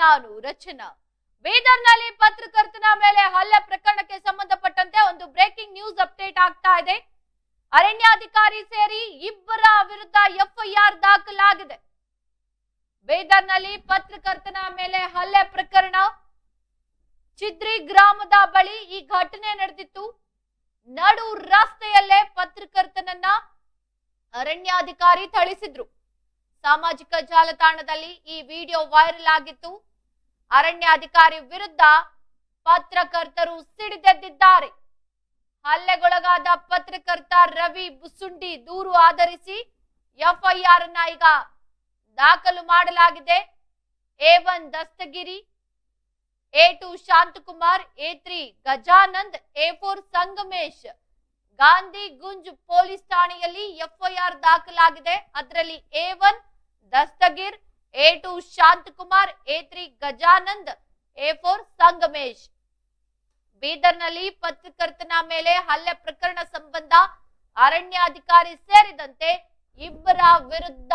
ನಾನು ರಚನಾ. ಬೀದರ್ನಲ್ಲಿ ಪತ್ರಕರ್ತನ ಮೇಲೆ ಹಲ್ಲೆ ಪ್ರಕರಣಕ್ಕೆ ಸಂಬಂಧಪಟ್ಟಂತೆ ಒಂದು ಬ್ರೇಕಿಂಗ್ ನ್ಯೂಸ್ ಅಪ್ಡೇಟ್ ಆಗ್ತಾ ಇದೆ. ಅರಣ್ಯಾಧಿಕಾರಿ ಸೇರಿ ಇಬ್ಬರ ವಿರುದ್ಧ ಎಫ್ಐಆರ್ ದಾಖಲಾಗಿದೆ. ಬೀದರ್ನಲ್ಲಿ ಪತ್ರಕರ್ತನ ಮೇಲೆ ಹಲ್ಲೆ ಪ್ರಕರಣ. ಚಿದ್ರಿ ಗ್ರಾಮದ ಬಳಿ ಈ ಘಟನೆ ನಡೆದಿತ್ತು. ನಡು ರಸ್ತೆಯಲ್ಲೇ ಪತ್ರಕರ್ತನನ್ನ ಅರಣ್ಯಾಧಿಕಾರಿ ಥಳಿಸಿದ್ರು. ಸಾಮಾಜಿಕ ಜಾಲತಾಣದಲ್ಲಿ ಈ ವಿಡಿಯೋ ವೈರಲ್ ಆಗಿತ್ತು. ಅರಣ್ಯಾಧಿಕಾರಿ ವಿರುದ್ಧ ಪತ್ರಕರ್ತರು ಸಿಡಿದೆದ್ದಿದ್ದಾರೆ. ಹಲ್ಲೆಗೊಳಗಾದ ಪತ್ರಕರ್ತ ರವಿ ಬುಸುಂಡಿ ದೂರು ಆಧರಿಸಿ ಎಫ್ಐಆರ್ ಅನ್ನ ಈಗ ದಾಖಲು ಮಾಡಲಾಗಿದೆ. A one Dastagiri, A two Shanthakumar, A three Gajanand, A four Sangamesh, Gandhi Gunj police ಠಾಣೆಯಲ್ಲಿ ಎಫ್ಐಆರ್ ದಾಖಲಾಗಿದೆ. ಅದರಲ್ಲಿ A one Dastagir, A two Shanthakumar, A three Gajanand, A four Sangamesh. ಬೀದರ್ನಲ್ಲಿ ಪತ್ರಕರ್ತನ ಮೇಲೆ ಹಲ್ಲೆ ಪ್ರಕರಣ ಸಂಬಂಧ ಅರಣ್ಯಾಧಿಕಾರಿ ಸೇರಿದಂತೆ ಇಬ್ಬರ ವಿರುದ್ಧ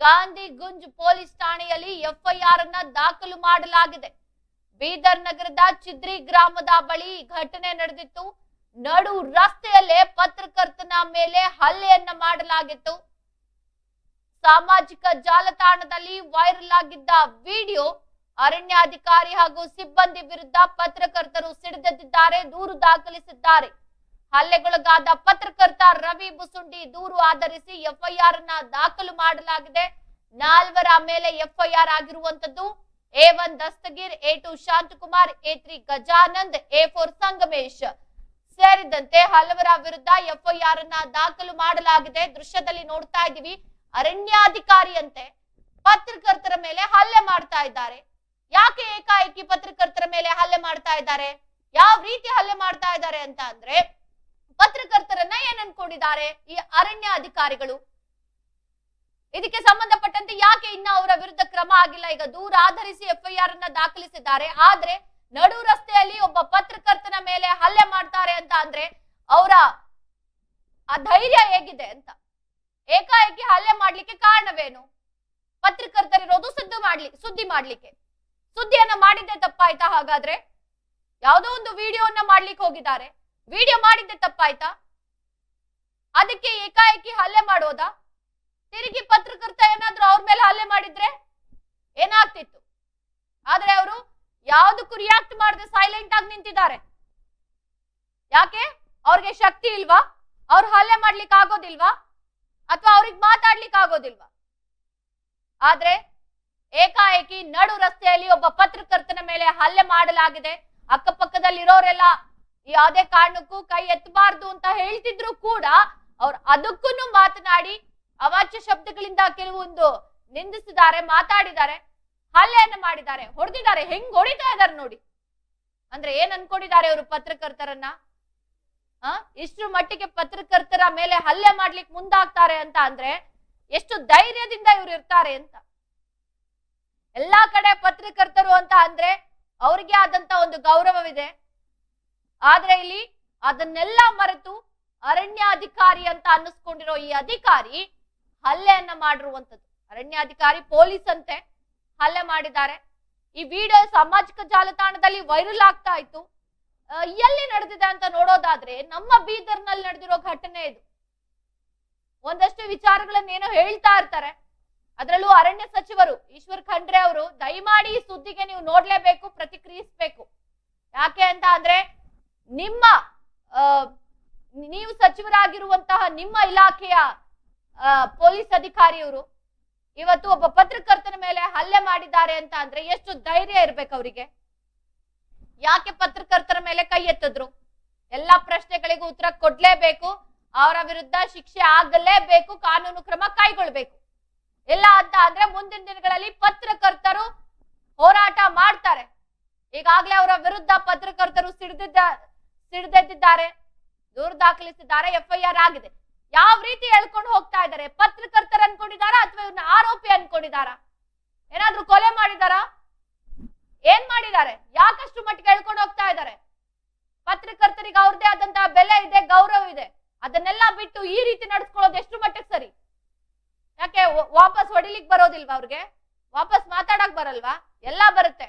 ಗಾಂಧಿ ಗುಂಜ್ ಪೊಲೀಸ್ ಠಾಣೆಯಲ್ಲಿ ಎಫ್ಐಆರ್ ಅನ್ನ ದಾಖಲು ಮಾಡಲಾಗಿದೆ. ಬೀದರ್ ನಗರದ ಚಿದ್ರಿ ಗ್ರಾಮದ ಬಳಿ ಘಟನೆ ನಡೆದಿತ್ತು. ನಡು ರಸ್ತೆಯಲ್ಲೇ ಪತ್ರಕರ್ತನ ಮೇಲೆ ಹಲ್ಲೆಯನ್ನ ಮಾಡಲಾಗಿತ್ತು. ಸಾಮಾಜಿಕ ಜಾಲತಾಣದಲ್ಲಿ ವೈರಲ್ ಆಗಿದ್ದ ವಿಡಿಯೋ ಅರಣ್ಯಾಧಿಕಾರಿ ಹಾಗೂ ಸಿಬ್ಬಂದಿ ವಿರುದ್ಧ ಪತ್ರಕರ್ತರು ಸಿಡಿದೆದ್ದಿದ್ದಾರೆ, ದೂರು ದಾಖಲಿಸಿದ್ದಾರೆ. ಹಲ್ಲೆಗೊಳಗಾದ ಪತ್ರಕರ್ತ ರವಿ ಬುಸುಂಡಿ ದೂರು ಆಧರಿಸಿ ಎಫ್ಐಆರ್ನ ದಾಖಲು ಮಾಡಲಾಗಿದೆ. ನಾಲ್ವರ ಮೇಲೆ ಎಫ್ಐಆರ್ ಆಗಿರುವಂತದ್ದು A one Dastagir, A two Shanthakumar, A three Gajanand, A four Sangamesh ಸೇರಿದಂತೆ ಹಲವರ ವಿರುದ್ಧ ಎಫ್ಐಆರ್ ಅನ್ನ ದಾಖಲು ಮಾಡಲಾಗಿದೆ. ದೃಶ್ಯದಲ್ಲಿ ನೋಡ್ತಾ ಇದೀವಿ ಅರಣ್ಯಾಧಿಕಾರಿಯಂತೆ ಪತ್ರಕರ್ತರ ಮೇಲೆ ಹಲ್ಲೆ ಮಾಡ್ತಾ ಇದ್ದಾರೆ. ಯಾಕೆ ಏಕಾಏಕಿ ಪತ್ರಕರ್ತರ ಮೇಲೆ ಹಲ್ಲೆ ಮಾಡ್ತಾ ಇದ್ದಾರೆ? ಯಾವ ರೀತಿ ಹಲ್ಲೆ ಮಾಡ್ತಾ ಇದ್ದಾರೆ ಅಂತ ಅಂದ್ರೆ ಪತ್ರಕರ್ತರನ್ನ ಏನ್ ಈ ಅರಣ್ಯ ಅಧಿಕಾರಿಗಳು ಇದಕ್ಕೆ ಸಂಬಂಧಪಟ್ಟಂತೆ ಯಾಕೆ ಇನ್ನ ಅವರ ವಿರುದ್ಧ ಕ್ರಮ ಆಗಿಲ್ಲ? ಈಗ ದೂರ ಆಧರಿಸಿ ಎಫ್ಐಆರ್ ಅನ್ನ ದಾಖಲಿಸಿದ್ದಾರೆ. ಆದ್ರೆ ನಡು ರಸ್ತೆಯಲ್ಲಿ ಒಬ್ಬ ಪತ್ರಕರ್ತನ ಮೇಲೆ ಹಲ್ಲೆ ಮಾಡ್ತಾರೆ ಅಂತ ಅಂದ್ರೆ ಅವರ ಆ ಧೈರ್ಯ ಹೇಗಿದೆ ಅಂತ. ಏಕಾಏಕಿ ಹಲ್ಲೆ ಮಾಡ್ಲಿಕ್ಕೆ ಕಾರಣವೇನು? ಪತ್ರಕರ್ತರಿರೋದು ಸುದ್ದಿ ಮಾಡ್ಲಿ, ಸುದ್ದಿ ಮಾಡ್ಲಿಕ್ಕೆ. ಸುದ್ದಿಯನ್ನ ಮಾಡಿದ್ದೆ ತಪ್ಪಾಯ್ತಾ ಹಾಗಾದ್ರೆ? ಯಾವುದೋ ಒಂದು ವಿಡಿಯೋನ ಮಾಡ್ಲಿಕ್ಕೆ ಹೋಗಿದ್ದಾರೆ. ವಿಡಿಯೋ ಮಾಡಿದ್ದೆ ತಪ್ಪಾಯ್ತಾ? ಅದಕ್ಕೆ ಏಕಾಏಕಿ ಹಲ್ಲೆ ಮಾಡೋದಾ? ತಿರುಗಿ ಪತ್ರಕರ್ತ ಏನಾದ್ರೂ ಅವ್ರ ಮೇಲೆ ಹಲ್ಲೆ ಮಾಡಿದ್ರೆ? ಏನಾಗ್ತಿತ್ತು? ಆದ್ರೆ ಅವರು ಯಾವುದಕ್ಕೂ ರಿಯಾಕ್ಟ್ ಮಾಡದೆ ಸೈಲೆಂಟ್ ಆಗಿ ನಿಂತಿದ್ದಾರೆ. ಯಾಕೆ? ಅವ್ರಿಗೆ ಶಕ್ತಿ ಇಲ್ವಾ? ಅವ್ರು ಹಲ್ಲೆ ಮಾಡ್ಲಿಕ್ಕೆ ಆಗೋದಿಲ್ವಾ ಅಥವಾ ಅವ್ರಿಗೆ ಮಾತಾಡ್ಲಿಕ್ಕೆ ಆಗೋದಿಲ್ವಾ? ಆದ್ರೆ ಏಕಾಏಕಿ ನಡು ರಸ್ತೆಯಲ್ಲಿ ಒಬ್ಬ ಪತ್ರಕರ್ತನ ಮೇಲೆ ಹಲ್ಲೆ ಮಾಡಲಾಗಿದೆ. ಅಕ್ಕಪಕ್ಕದಲ್ಲಿರೋರೆಲ್ಲ ಯಾವುದೇ ಕಾರಣಕ್ಕೂ ಕೈ ಎತ್ತಬಾರ್ದು ಅಂತ ಹೇಳ್ತಿದ್ರು ಕೂಡ ಅವ್ರು ಅದಕ್ಕೂ ಮಾತನಾಡಿ ಅವಾಚ್ಯ ಶಬ್ದಗಳಿಂದ ಕೆಲವೊಂದು ನಿಂದಿಸಿದ್ದಾರೆ, ಮಾತಾಡಿದ್ದಾರೆ, ಹಲ್ಲೆಯನ್ನು ಮಾಡಿದ್ದಾರೆ, ಹೊಡೆದಿದ್ದಾರೆ, ಹೆಂಗ್ ಹೊಡಿತಾ ಇದಾರೆ ನೋಡಿ. ಅಂದ್ರೆ ಏನ್ ಅನ್ಕೊಂಡಿದ್ದಾರೆ ಅವರು ಪತ್ರಕರ್ತರನ್ನ? ಇಷ್ಟ್ರ ಮಟ್ಟಿಗೆ ಪತ್ರಕರ್ತರ ಮೇಲೆ ಹಲ್ಲೆ ಮಾಡ್ಲಿಕ್ಕೆ ಮುಂದಾಗ್ತಾರೆ ಅಂತ ಅಂದ್ರೆ ಎಷ್ಟು ಧೈರ್ಯದಿಂದ ಇವ್ರು ಇರ್ತಾರೆ ಅಂತ. ಎಲ್ಲಾ ಕಡೆ ಪತ್ರಕರ್ತರು ಅಂತ ಅಂದ್ರೆ ಅವ್ರಿಗೆ ಆದಂತ ಒಂದು ಗೌರವವಿದೆ. ಆದ್ರೆ ಇಲ್ಲಿ ಅದನ್ನೆಲ್ಲ ಮರೆತು ಅರಣ್ಯಾಧಿಕಾರಿ ಅಂತ ಅನ್ನಿಸ್ಕೊಂಡಿರೋ ಈ ಅಧಿಕಾರಿ ಹಲ್ಲೆಯನ್ನ ಮಾಡಿರುವಂತದ್ದು ಅರಣ್ಯಾಧಿಕಾರಿ ಪೊಲೀಸ್ ಅಂತೆ ಹಲ್ಲೆ ಮಾಡಿದ್ದಾರೆ. ಈ ವಿಡಿಯೋ ಸಾಮಾಜಿಕ ಜಾಲತಾಣದಲ್ಲಿ ವೈರಲ್ ಆಗ್ತಾ ಇತ್ತು. ಎಲ್ಲಿ ನಡೆದಿದೆ ಅಂತ ನೋಡೋದಾದ್ರೆ ನಮ್ಮ ಬೀದರ್ನಲ್ಲಿ ನಡೆದಿರೋ ಘಟನೆ ಇದು. ಒಂದಷ್ಟು ವಿಚಾರಗಳನ್ನೇನೋ ಹೇಳ್ತಾ ಇರ್ತಾರೆ. ಅದರಲ್ಲೂ ಅರಣ್ಯ ಸಚಿವರು ಈಶ್ವರ್ ಖಂಡ್ರೆ ಅವರು, ದಯಮಾಡಿ ಈ ಸುದ್ದಿಗೆ ನೀವು ನೋಡ್ಲೇಬೇಕು, ಪ್ರತಿಕ್ರಿಯಿಸ್ಬೇಕು. ಯಾಕೆ ಅಂತ ಅಂದ್ರೆ, ನಿಮ್ಮ ನೀವು ಸಚಿವರಾಗಿರುವಂತಹ ನಿಮ್ಮ ಇಲಾಖೆಯ ಪೊಲೀಸ್ ಅಧಿಕಾರಿಯವರು ಇವತ್ತು ಒಬ್ಬ ಪತ್ರಕರ್ತನ ಮೇಲೆ ಹಲ್ಲೆ ಮಾಡಿದ್ದಾರೆ ಅಂತ ಅಂದ್ರೆ ಎಷ್ಟು ಧೈರ್ಯ ಇರ್ಬೇಕು ಅವರಿಗೆ? ಯಾಕೆ ಪತ್ರಕರ್ತರ ಮೇಲೆ ಕೈ ಎತ್ತಿದ್ರು? ಎಲ್ಲಾ ಪ್ರಶ್ನೆಗಳಿಗೂ ಉತ್ತರ ಕೊಡ್ಲೇಬೇಕು. ಅವರ ವಿರುದ್ಧ ಶಿಕ್ಷೆ ಆಗಲೇಬೇಕು, ಕಾನೂನು ಕ್ರಮ ಕೈಗೊಳ್ಬೇಕು. ಎಲ್ಲ ಅಂತ ಅಂದ್ರೆ ಮುಂದಿನ ದಿನಗಳಲ್ಲಿ ಪತ್ರಕರ್ತರು ಹೋರಾಟ ಮಾಡ್ತಾರೆ. ಈಗಾಗಲೇ ಅವರ ವಿರುದ್ಧ ಪತ್ರಕರ್ತರು ಸಿಡಿದಿದ್ದ, ಸಿಡಿದೆದ್ದಿದ್ದಾರೆ, ದೂರು ದಾಖಲಿಸಿದ್ದಾರೆ, ಎಫ್ಐಆರ್ ಆಗಿದೆ. ಯಾವ ರೀತಿ ಹೇಳ್ಕೊಂಡು ಹೋಗ್ತಾ ಇದ್ದಾರೆ? ಪತ್ರಕರ್ತರು ಅನ್ಕೊಂಡಿದಾರಾ ಅಥವಾ ಇವ್ರನ್ನ ಆರೋಪಿ ಅನ್ಕೊಂಡಿದಾರಾ ಏನಾದ್ರೂ ಕೊಲೆ ಮಾಡಿದಾರಾ ಏನ್ ಮಾಡಿದ್ದಾರೆ? ಯಾಕಷ್ಟು ಮಟ್ಟಿಗೆ ಹೇಳ್ಕೊಂಡು ಹೋಗ್ತಾ ಇದ್ದಾರೆ? ಪತ್ರಕರ್ತರಿಗೆ ಅವ್ರದೇ ಆದಂತಹ ಬೆಲೆ ಇದೆ, ಗೌರವ ಇದೆ. ಅದನ್ನೆಲ್ಲ ಬಿಟ್ಟು ಈ ರೀತಿ ನಡ್ಸ್ಕೊಳ್ಳೋದು ಎಷ್ಟು ಮಟ್ಟಿಗೆ ಸರಿ? ಯಾಕೆ ವಾಪಸ್ ಹೊಡಿಲಿಕ್ ಬರೋದಿಲ್ವಾ ಅವ್ರಿಗೆ? ವಾಪಸ್ ಮಾತಾಡಕ್ ಬರಲ್ವಾ? ಎಲ್ಲ ಬರುತ್ತೆ.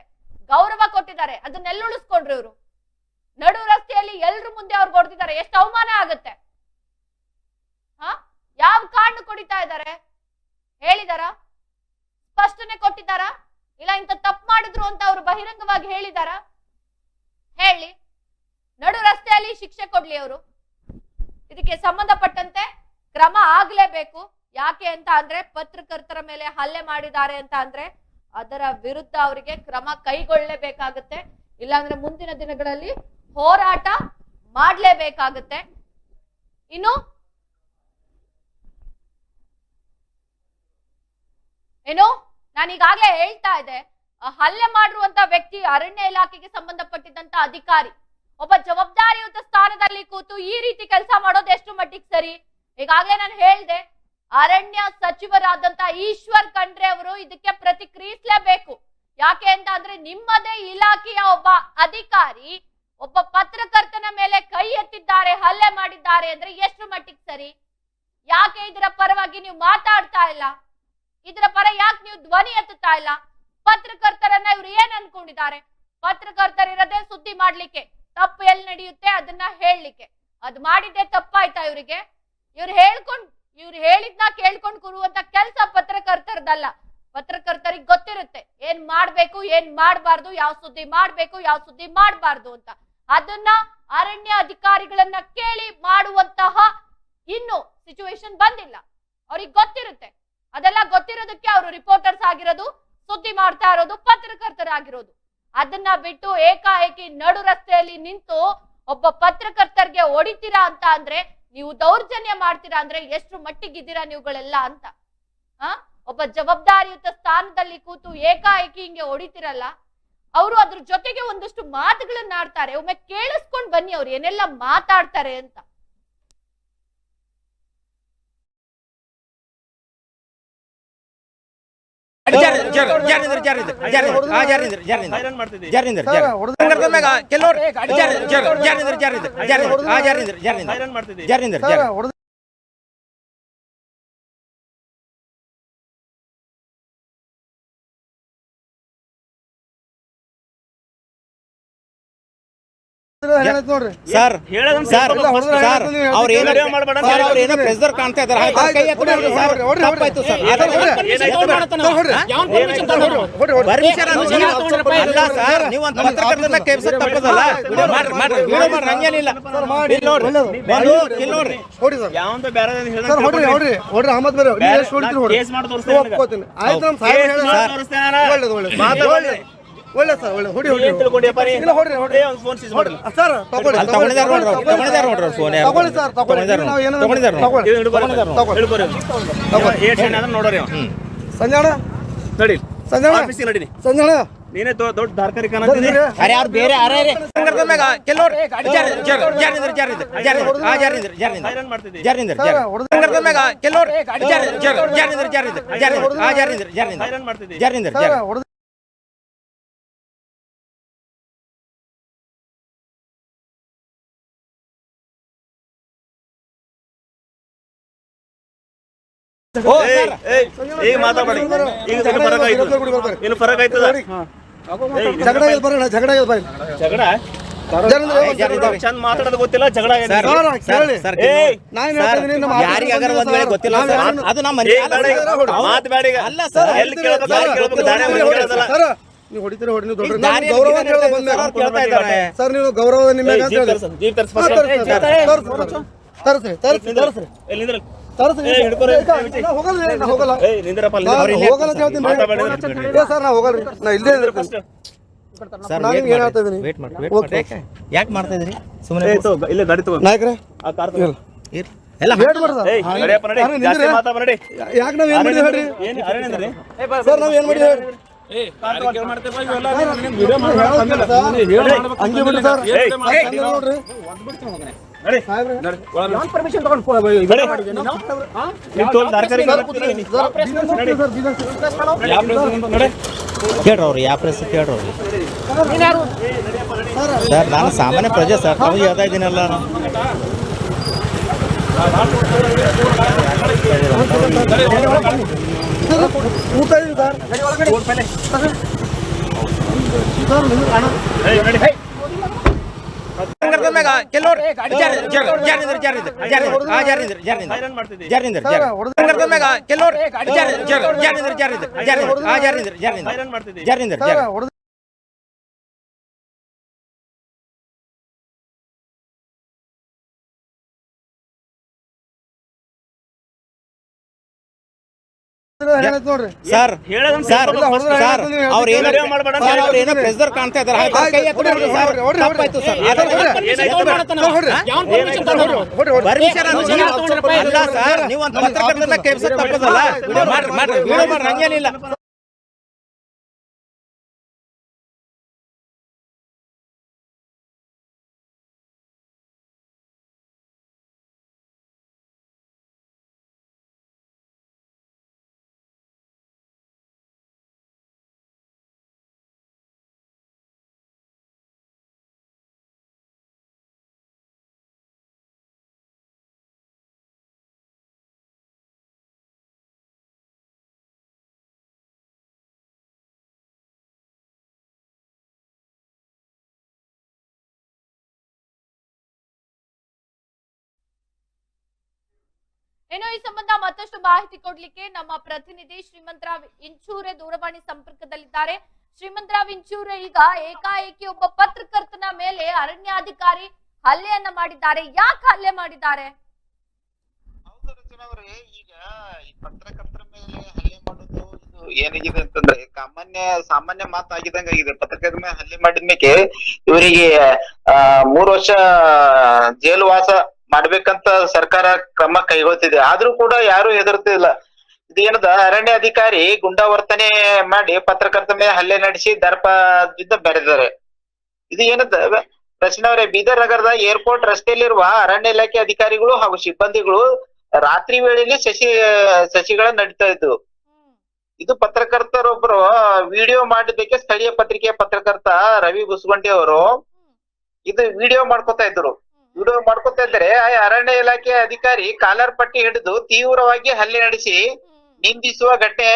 ಗೌರವ ಕೊಟ್ಟಿದ್ದಾರೆ. ಅದನ್ನೆಲ್ಲ ಉಳಿಸ್ಕೊಂಡ್ರು ಇವರು? ನಡು ರಸ್ತೆಯಲ್ಲಿ ಎಲ್ರ ಮುಂದೆ ಅವ್ರು ಹೊಡೆದಿದ್ದಾರೆ. ಎಷ್ಟು ಅವಮಾನ ಆಗುತ್ತೆ? ಹಾ? ಯಾವ ಕಾರಣ ಕೊಡಿತಾ ಇದ್ದಾರೆ? ಹೇಳಿದಾರ? ಸ್ಪಷ್ಟನೆ ಕೊಟ್ಟಿದ್ದಾರ? ಇಲ್ಲ ಇಂತ ತಪ್ಪು ಮಾಡಿದ್ರು ಅಂತ ಅವ್ರು ಬಹಿರಂಗವಾಗಿ ಹೇಳಿದಾರ? ಹೇಳಿ. ನಡು ರಸ್ತೆಯಲ್ಲಿ ಶಿಕ್ಷೆ ಕೊಡ್ಲಿ ಅವರು. ಇದಕ್ಕೆ ಸಂಬಂಧಪಟ್ಟಂತೆ ಕ್ರಮ ಆಗ್ಲೇಬೇಕು. ಯಾಕೆ ಅಂತ ಅಂದ್ರೆ, ಪತ್ರಕರ್ತರ ಮೇಲೆ ಹಲ್ಲೆ ಮಾಡಿದ್ದಾರೆ ಅಂತ ಅಂದ್ರೆ, ಅದರ ವಿರುದ್ಧ ಅವರಿಗೆ ಕ್ರಮ ಕೈಗೊಳ್ಳಲೇಬೇಕಾಗುತ್ತೆ ಇಲ್ಲಾಂದ್ರೆ ಮುಂದಿನ ದಿನಗಳಲ್ಲಿ ಹೋರಾಟ ಮಾಡ್ಲೇಬೇಕಾಗುತ್ತೆ. ಇನ್ನು ಏನು? ನಾನು ಈಗಾಗಲೇ ಹೇಳ್ತಾ ಇದ್ದೆ ಹಲ್ಲೆ ಮಾಡಿರುವಂತ ವ್ಯಕ್ತಿ ಅರಣ್ಯ ಇಲಾಖೆಗೆ ಸಂಬಂಧಪಟ್ಟಿದ್ದಂತ ಅಧಿಕಾರಿ. ಒಬ್ಬ ಜವಾಬ್ದಾರಿಯುತ ಸ್ಥಾನದಲ್ಲಿ ಕೂತು ಈ ರೀತಿ ಕೆಲಸ ಮಾಡೋದು ಎಷ್ಟು ಮಟ್ಟಿಗೆ ಸರಿ? ಈಗಾಗಲೇ ನಾನು ಹೇಳ್ದೆ, ಅರಣ್ಯ ಸಚಿವರಾದಂತ ಈಶ್ವರ್ ಖಂಡ್ರೆ ಅವರು ಇದಕ್ಕೆ ಪ್ರತಿಕ್ರಿಯಿಸಲೇಬೇಕು. ಯಾಕೆ ಅಂತ ಅಂದ್ರೆ ನಿಮ್ಮದೇ ಇಲಾಖೆಯ ಒಬ್ಬ ಅಧಿಕಾರಿ ಒಬ್ಬ ಪತ್ರಕರ್ತನ ಮೇಲೆ ಕೈ ಎತ್ತಿದ್ದಾರೆ, ಹಲ್ಲೆ ಮಾಡಿದ್ದಾರೆ ಅಂದ್ರೆ ಎಷ್ಟು ಮಟ್ಟಿಗೆ ಸರಿ? ಯಾಕೆ ಇದರ ಪರವಾಗಿ ನೀವು ಮಾತಾಡ್ತಾ ಇಲ್ಲ? ಇದರ ಪರ ಯಾಕೆ ನೀವು ಧ್ವನಿ ಎತ್ತುತ್ತಾ ಇಲ್ಲ? ಪತ್ರಕರ್ತರನ್ನ ಇವ್ರು ಏನ್ ಅನ್ಕೊಂಡಿದ್ದಾರೆ? ಪತ್ರಕರ್ತರಿರದೆ ಸುದ್ದಿ ಮಾಡ್ಲಿಕ್ಕೆ. ತಪ್ಪು ಎಲ್ಲಿ ನಡೆಯುತ್ತೆ ಅದನ್ನ ಹೇಳಲಿಕ್ಕೆ. ಅದ್ ಮಾಡಿದ್ದೆ ತಪ್ಪಾಯ್ತಾ ಇವರಿಗೆ? ಇವ್ರು ಹೇಳ್ಕೊಂಡ್, ಇವ್ರು ಹೇಳಿದ್ನ ಕೇಳ್ಕೊಂಡ್ ಕೂರುವಂತ ಕೆಲಸ ಪತ್ರಕರ್ತರದಲ್ಲ. ಪತ್ರಕರ್ತರಿಗೆ ಗೊತ್ತಿರುತ್ತೆ. ಏನ್ ಮಾಡ್ಬೇಕು, ಏನ್ ಮಾಡಬಾರ್ದು, ಯಾವ ಸುದ್ದಿ ಮಾಡ್ಬೇಕು, ಯಾವ ಸುದ್ದಿ ಮಾಡಬಾರ್ದು ಅಂತ. ಅದನ್ನ ಅರಣ್ಯ ಅಧಿಕಾರಿಗಳನ್ನ ಕೇಳಿ ಮಾಡುವಂತಹ ಇನ್ನು ಸಿಚುವೇಶನ್ ಬಂದಿಲ್ಲ. ಅವ್ರಿಗೆ ಗೊತ್ತಿರುತ್ತೆ. ಅದೆಲ್ಲ ಗೊತ್ತಿರೋದಕ್ಕೆ ಅವರು ರಿಪೋರ್ಟರ್ಸ್ ಆಗಿರೋದು, ಸುದ್ದಿ ಮಾಡ್ತಾ ಇರೋದು, ಪತ್ರಕರ್ತರಾಗಿರೋದು. ಅದನ್ನ ಬಿಟ್ಟು ಏಕಾಏಕಿ ನಡು ರಸ್ತೆಯಲ್ಲಿ ನಿಂತು ಒಬ್ಬ ಪತ್ರಕರ್ತರಿಗೆ ಹೊಡಿತೀರಾ ಅಂತ ಅಂದ್ರೆ ನೀವು ದೌರ್ಜನ್ಯ ಮಾಡ್ತೀರಾ ಅಂದ್ರೆ ಎಷ್ಟು ಮಟ್ಟಿಗಿದ್ದೀರಾ ನೀವುಗಳೆಲ್ಲ ಅಂತ. ಆ? ಒಬ್ಬ ಜವಾಬ್ದಾರಿಯುತ ಸ್ಥಾನದಲ್ಲಿ ಕೂತು ಏಕಾಏಕಿ ಹಿಂಗೆ ಹೊಡಿತಿರಲ್ಲ, ಅವರು ಅದ್ರ ಜೊತೆಗೆ ಒಂದಷ್ಟು ಮಾತುಗಳನ್ನ ಆಡ್ತಾರೆ ಒಮ್ಮೆ ಕೇಳಿಸ್ಕೊಂಡ್ ಬನ್ನಿ ಅವ್ರು ಏನೆಲ್ಲ ಮಾತಾಡ್ತಾರೆ ಅಂತ. ಕೆಲವ್ರು ನೋಡ್ರಿ. ಸರ್ ಸರ್ ಕೇಳ್ಬೇಕು ಸರ್ ಅವ್ರ ಏನೋ ಸರ್ ಅವ್ರ ಏನೋ ಹೇಳ್ಬೇಕು. ಪ್ರೆಸರ್ ಕಾಣ್ತಾ ಇದಾರೆ ಕೈ ಎತ್ತಿ ಸರ್ ತಪ್ಪಾಯ್ತು ಸರ್. ನೀವು ಅಲ್ಲ ಸರ್ ನೀವು ಒಂದು ಪತ್ರಕರ್ತನ ಕೇಳ್ಸೋದು ತಪ್ಪದಲ್ಲ? ವಿಡಿಯೋ ಮಾಡ್ರಿ ಮಾಡ್ರಿ. ವಿಡಿಯೋ ಮಾಡ್ರಿ ಹಂಗೇನಿಲ್ಲ. ಇಲ್ಲಿ ನೋಡ್ರಿ. ಬಂದು ಇಲ್ಲಿ ನೋಡ್ರಿ. ಸರ್. ಯಾವಂತ ಬೇರೆ ಸರ್ ಹೊಡ್ರಿ ತಿಳ್ಕೊಂಡ್ರಿ. ಹೊಡ್ರಿ ಹೊಡ್ರಿ ಅಹಮದ್ ಬೇರೆ ಕೇಸ್ ಮಾಡಿ ತೋರಿಸ್ತೇನೆ ಆಯ್ತು ನಮ್ಮ ಸಾಹೇಬ್. ಒಳ್ಳೇದು ಒಳ್ಳೇದು. ಮಾತಾಡ್ಬೇಡ್ರಿ. ಒಳ್ಳೇದು ಸರ್ ಒಳ್ಳೆ ಹೊಡಿ ಹೊಡಿ? ಇಲ್ಲ ಹೊಡ್ರಿ ಹೊಡ್ರಿ. ಸರ್ ತಗೊಳ್ಳಿ ತಗೊಳ್ಳಿ ತಗೊಳ್ಳಿ ಸರ್ ತಗೊಳ್ಳಿ ನಾವು ಏನೋ ನೋಡೋರಿ. ಸಂಜಾಣ ನಡಿ ಸಂಜಾಣ ಆಫೀಸಿಗೆ ನಡೀನಿ ಸಂಜಾಣ ನೀನೇ ದೊಡ್ಡ ಧಾರ್ಕರಿ ಕಾಣತ್ತೀನಿ ಅರೆ ಯಾರು ಬೇರೆ ಅರೆ ಮ್ಯಾಗ ಕೆಲವ್ರು ಮ್ಯಾಗ ಕೆಲವ್ರು ಆ ಈಗ ಮಾತಾಡ್ಬೇಡಿ. ಈಗ ಫರಕ್ ಆಯ್ತು. ಇನ್ನು ಫರಕ್ ಆಯ್ತದ? ಜಗಳ ಆಗ್ಯದ ಬರೋಣ ಜಗಳ. ಚಂದ ಮಾತಾಡೋದು ಗೊತ್ತಿಲ್ಲ ಜಗಳ ಯಾರಿಗಾರ ಒಂದ್ ವೇಳೆ ಗೊತ್ತಿಲ್ಲ ಅದು ನಮ್ಮ. ಮಾತ್ ಬೇಡ. ಅಲ್ಲ ಸರ್ ಎಲ್ಲಿ ಕೇಳಬೇಕು ಕೇಳಬೇಕು ದಾರಿ ಕೇಳೋದಲ್ಲ. ಸರ್, ನೀವು ಹೊಡಿತೀರಿ ಹೊಡಿ ನೀವು ದೊಡ್ಡ ದಾರಿ ಗೌರವ ಕೇಳ್ತಾ ಇದ್ದಾರೆ. ಸರ್ ನೀವು ಗೌರವ ನಿಮ್ಮ ಹೋಗಲ್ಲ ಸರ್ ನಾ ಹೋಗಲ್ಲ ರೀ. ನಾ ಇಲ್ಲೇ. ಸರ್ ನಾನು ಏನು ಹೇಳ್ತಾ ಇದೀನಿ? ವೇಟ್ ಮಾಡಿ ವೇಟ್ ಮಾಡಿ ಯಾಕೆ ಮಾಡ್ತಾ ಇದ್ರಿ ಸುಮ್ಮನೆ ತಗೋ, ಗಾಡಿ ತಗೋ ನಾಯಕ್ರೆ ಆ ಕಾರ್ ತಗೋ. ಇಲ್ಲ. ಎಲ್ಲ ವೇಟ್ ಮಾಡಿ ಸರ್ ಏಯ್, ನಡಿಯಪ್ಪ ನಡಿ. ಜಾಸ್ತಿ. ಮಾತಾಡ್ಬೇಡ ನಡಿ. ಯಾಕೆ ನಾವ್ ಏನ್ ಮಾಡಿದ್ವಿ ಹೇಳ್ರಿ ಏನ್? ಸರ್ ನಾವ್ ಏನ್ ಮಾಡಿದ್ವಿ ಹೇಳ್ರಿ ಹಂಗೆ ಬಿಡಿ ಸರ್ ನೋಡ್ರಿ ಕೇಳ್ರಿ ಅವ್ರು? ಯಾವ ಪ್ರೆಸ್ ಕೇಳ್ರಿ ಅವ್ರು ಸರ್ ನಾನು ಸಾಮಾನ್ಯ ಪ್ರಜೆ ಸರ್. ತಾವು ಹೇಳ್ತಾ ಇದ್ದೀನಲ್ಲ ಊಟ ಇದೆ ಸರ್. ಸರ್ ನಿಮ್ಗೆ ಹಣ ಪತ್ರಕರ್ತರ ಮ್ಯಾಗ ಕೆಲವ್ರು ಜಾರಿ- ನೋಡ್ರಿ ಸರ್ ಸರ್ ಅವ್ರ ಏನೋ ಸರ್ ಅವ್ರ. ಪ್ರೆಸರ್ ಕಾಣ್ತಾ ಇದಾರೆ ಕೈ ಎತ್ತಿ ಸರ್ ಹೊಡ್ರಿ, ಹೊಡ್ರಿ, ತಪ್ಪಾಯ್ತು ಸರ್ ಹೊಡ್ರಿ, ಅದನ್ನ ಹೊಡ್ರಿ, ಎತ್ತಿ ಹೊಡ್ರಿ, ಬಿಡ್ರಿ. ಹೊಡ್ರಿ. ಹಾ? ಹೊಡ್ರಿ, ಹೊಡ್ರಿ. ಪರ್ಮಿಷನ್ ಅಲ್ಲ ಸರ್ ನೀವು ಒಂದು ಪತ್ರಕರ್ತರ ಮ್ಯಾಗ ಕೇಳ್ಸೋದು ತಪ್ಪದಲ್ಲ ಮಾಡ್ರಿ ಮಾಡ್ರಿ ಹಂಗೇನಿಲ್ಲ ಇನ್ನು ಈ ಸಂಬಂಧ ಮತ್ತಷ್ಟು ಮಾಹಿತಿ ಕೊಡ್ಲಿಕ್ಕೆ ನಮ್ಮ ಪ್ರತಿನಿಧಿ ಶ್ರೀಮಂತರಾವ್ ಇಂಚೂರೆ ದೂರವಾಣಿ ಸಂಪರ್ಕದಲ್ಲಿದ್ದಾರೆ. ಶ್ರೀಮಂತರಾವ್ ಇಂಚೂರೆ, ಈಗ ಏಕಾಏಕಿ ಒಬ್ಬ ಪತ್ರಕರ್ತನ ಮೇಲೆ ಅರಣ್ಯಾಧಿಕಾರಿ ಹಲ್ಲೆಯನ್ನ ಮಾಡಿದ್ದಾರೆ. ಯಾಕೆ ಹಲ್ಲೆ ಮಾಡಿದ್ದಾರೆ? ಈಗ ಪತ್ರಕರ್ತರ ಮೇಲೆ ಹಲ್ಲೆ ಮಾಡೋದು ಏನಾಗಿದೆ ಅಂತಂದ್ರೆ ಸಾಮಾನ್ಯ ಸಾಮಾನ್ಯ ಮಾತಾಗಿದಂಗ ಆಗಿದೆ. ಪತ್ರಕರ್ತರ ಮೇಲೆ ಹಲ್ಲೆ ಮಾಡಿದ್ಮೇಕೆ ಇವರಿಗೆ ಮೂರು ವರ್ಷ ಜೈಲು ವಾಸ ಮಾಡ್ಬೇಕಂತ ಸರ್ಕಾರ ಕ್ರಮ ಕೈಗೊಳ್ತಿದೆ. ಆದ್ರೂ ಕೂಡ ಯಾರು ಹೆದರ್ತಿಲ್ಲ. ಇದೇನದ ಅರಣ್ಯ ಅಧಿಕಾರಿ ಗುಂಡಾವರ್ತನೆ ಮಾಡಿ ಪತ್ರಕರ್ತ ಮೇಲೆ ಹಲ್ಲೆ ನಡೆಸಿ ದರ್ಪದಿಂದ ಬೆರೆದಿದ್ದಾರೆ ಇದು ಏನದ? ಪ್ರಶ್ನೆ ಅವರೇ, ಬೀದರ್ ನಗರದ ಏರ್ಪೋರ್ಟ್ ರಸ್ತೆಯಲ್ಲಿರುವ ಅರಣ್ಯ ಇಲಾಖೆ ಅಧಿಕಾರಿಗಳು ಹಾಗೂ ಸಿಬ್ಬಂದಿಗಳು ರಾತ್ರಿ ವೇಳೆಯಲ್ಲಿ ಸಸಿ ಸಸಿಗಳ ನಡೀತಾ ಇದ್ದು ಇದು ಪತ್ರಕರ್ತರೊಬ್ರು ವಿಡಿಯೋ ಮಾಡಿದ್ದಕ್ಕೆ ಸ್ಥಳೀಯ ಪತ್ರಿಕೆಯ ಪತ್ರಕರ್ತ ರವಿ ಬುಸ್ಗೊಂಡಿ ಅವರು ಇದು ವಿಡಿಯೋ ಮಾಡ್ಕೊತಾ ಇದ್ರು. ವಿಡಿಯೋ ಮಾಡ್ಕೊತಾ ಇದ್ದಾರೆ. ಅರಣ್ಯ ಇಲಾಖೆ ಅಧಿಕಾರಿ ಕಾಲರ್ ಪಟ್ಟಿ ಹಿಡಿದು ತೀವ್ರವಾಗಿ ಹಲ್ಲೆ ನಡೆಸಿ ನಿಂದಿಸುವ ಘಟನೆ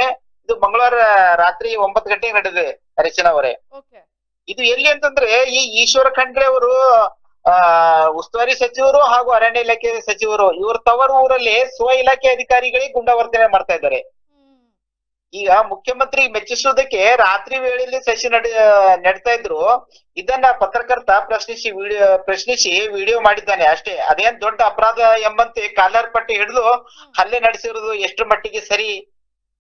ಇದು ಮಂಗಳವಾರ ರಾತ್ರಿ ಒಂಬತ್ತು ಗಂಟೆಗೆ ನಡೆದಿದೆ ರಚನಾ ಅವರೇ. ಇದು ಎಲ್ಲಿ ಅಂತಂದ್ರೆ ಈ ಈಶ್ವರ ಖಂಡ್ರೆ ಅವರು ಆ ಉಸ್ತುವಾರಿ ಸಚಿವರು ಹಾಗೂ ಅರಣ್ಯ ಇಲಾಖೆ ಸಚಿವರು ಇವರು ತವರು ಊರಲ್ಲಿ ಸ್ವ ಇಲಾಖೆ ಅಧಿಕಾರಿಗಳಿಗೆ ಗುಂಡಾವರ್ತನೆ ಮಾಡ್ತಾ ಇದ್ದಾರೆ. ಈಗ ಮುಖ್ಯಮಂತ್ರಿ ಮೆಚ್ಚಿಸುವುದಕ್ಕೆ ರಾತ್ರಿ ವೇಳೆಯಲ್ಲಿ ಸಸಿ ನಡೆ ನಡ್ತಾ ಇದ್ರು. ಇದನ್ನ ಪತ್ರಕರ್ತ ಪ್ರಶ್ನಿಸಿ ವಿಡಿಯೋ ಪ್ರಶ್ನಿಸಿ ವಿಡಿಯೋ ಮಾಡಿದ್ದಾನೆ ಅಷ್ಟೇ. ಅದೇನ್ ದೊಡ್ಡ ಅಪರಾಧ ಎಂಬಂತೆ ಕಾಲರ್ ಪಟ್ಟಿ ಹಿಡಿದು ಹಲ್ಲೆ ನಡೆಸಿರೋದು ಎಷ್ಟು ಮಟ್ಟಿಗೆ ಸರಿ?